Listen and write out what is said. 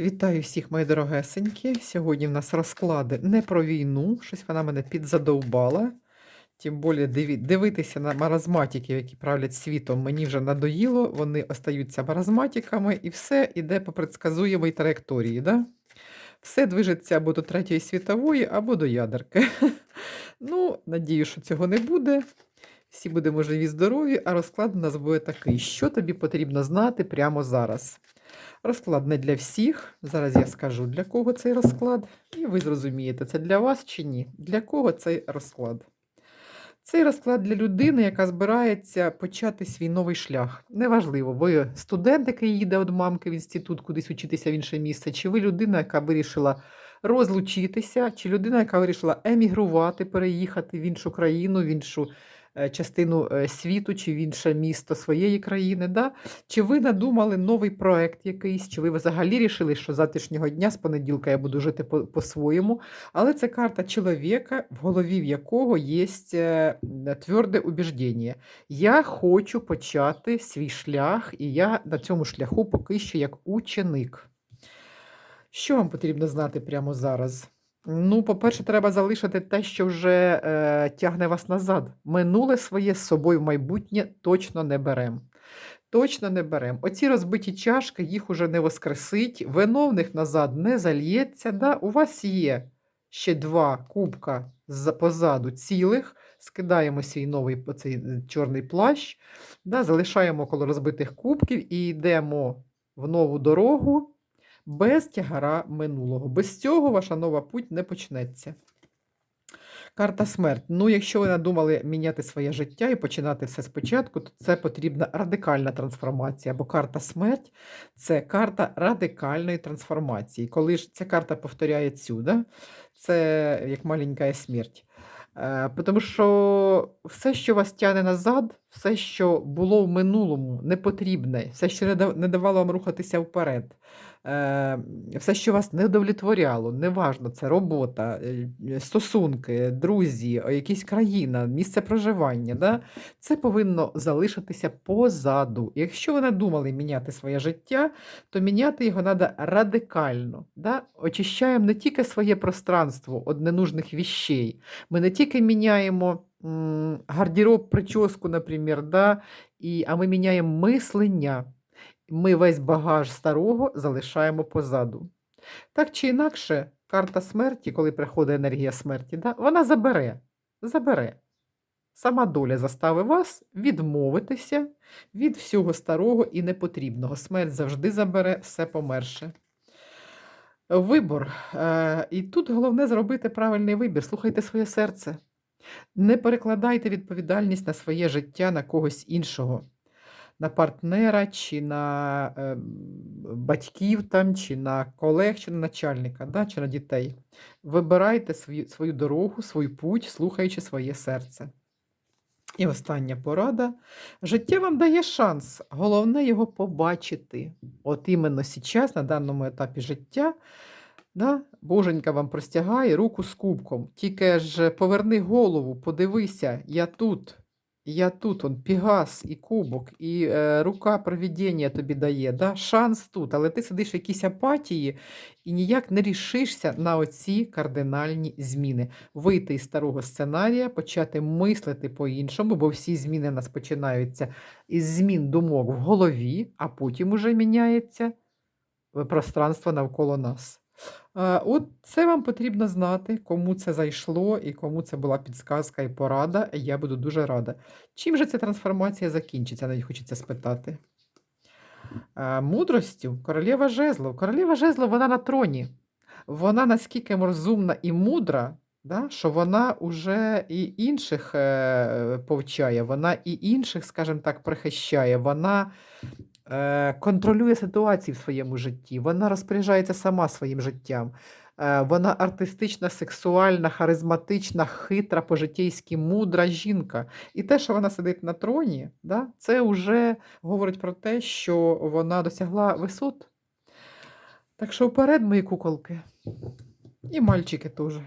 Вітаю всіх, мої дорогесенькі. Сьогодні в нас розклади не про війну. Щось вона мене підзадовбала. Тим більше дивитися на маразматиків, які правлять світом, мені вже надоїло. Вони остаються маразматиками, і все йде по предсказуємій траєкторії. Да? Все движеться або до Третьої світової, або до ядерки. Ну, надію, що цього не буде. Всі будемо живі, здорові, а розклад у нас буде такий. Що тобі потрібно знати прямо зараз? Розклад не для всіх. Зараз я скажу, для кого цей розклад, і ви зрозумієте, це для вас чи ні. Для кого цей розклад? Цей розклад для людини, яка збирається почати свій новий шлях. Неважливо, ви студент, який їде від мамки в інститут кудись учитися в інше місце, чи ви людина, яка вирішила розлучитися, чи людина, яка вирішила емігрувати, переїхати в іншу країну, в іншу частину е, світу, чи в інше місто своєї країни. Да? Чи ви надумали новий проект якийсь, чи ви взагалі рішили, що з завтрашнього дня, з понеділка, я буду жити по- по-своєму. Але це карта чоловіка, в голові в якого є тверде убіждення. Я хочу почати свій шлях, і я на цьому шляху поки що як ученик. Що вам потрібно знати прямо зараз? Ну, по-перше, треба залишити те, що вже е, тягне вас назад. Минуле своє з собою в майбутнє точно не беремо. Точно не беремо. Оці розбиті чашки, їх уже не воскресить, вино в них назад не зальється. Да? У вас є ще два кубка позаду цілих. Скидаємо свій новий оцей е, чорний плащ, да? залишаємо коло розбитих кубків і йдемо в нову дорогу без тягара минулого. Без цього ваша нова путь не почнеться. Карта смерть. Ну, якщо ви надумали міняти своє життя і починати все спочатку, то це потрібна радикальна трансформація, бо карта смерть це карта радикальної трансформації. Коли ж ця карта повторяє цю, да? це як маленька смерть. Е, Тому що все, що вас тягне назад, все, що було в минулому, не потрібне, все, що не давало вам рухатися вперед, все, що вас не удовлетворяло, неважно, це робота, е, стосунки, друзі, о, якась країна, місце проживання, да? це повинно залишитися позаду. Якщо ви надумали міняти своє життя, то міняти його треба радикально. Да? Очищаємо не тільки своє пространство від ненужних віщей, ми не тільки міняємо гардероб, прическу, наприклад, да? а ми міняємо мислення. Ми весь багаж старого залишаємо позаду. Так чи інакше, карта смерті, коли приходить енергія смерті, да, вона забере, забере. Сама доля заставить вас відмовитися від всього старого і непотрібного. Смерть завжди забере все померше. Вибор. Е, І тут головне зробити правильний вибір. Слухайте своє серце. Не перекладайте відповідальність на своє життя на когось іншого, на партнера, чи на е, батьків, там, чи на колег, чи на начальника, да, чи на дітей. Вибирайте свою, свою дорогу, свій путь, слухаючи своє серце. І остання порада. Життя вам дає шанс. Головне його побачити. От іменно зараз, на даному етапі життя, да, Боженька вам простягає руку з кубком. Тільки ж поверни голову, подивися, я тут. Я тут, он, Пігас і кубок, і е, рука провідіння тобі дає. Да? Шанс тут, але ти сидиш в якійсь апатії і ніяк не рішишся на оці кардинальні зміни. Вийти із старого сценарія, почати мислити по-іншому, бо всі зміни у нас починаються із змін думок в голові, а потім уже міняється е, пространство навколо нас. Е, От це вам потрібно знати, кому це зайшло і кому це була підсказка і порада. Я буду дуже рада. Чим же ця трансформація закінчиться? Навіть хочеться спитати. Е, Мудростю королева жезлов. Королева жезлов, вона на троні. Вона наскільки розумна і мудра, да, що вона уже і інших е, повчає, вона і інших, скажімо так, прихищає. Вона контролює ситуації в своєму житті, вона розпоряджається сама своїм життям. Е, Вона артистична, сексуальна, харизматична, хитра, по-житейськи мудра жінка. І те, що вона сидить на троні, да, це вже говорить про те, що вона досягла висот. Так що вперед, мої куколки, і мальчики теж.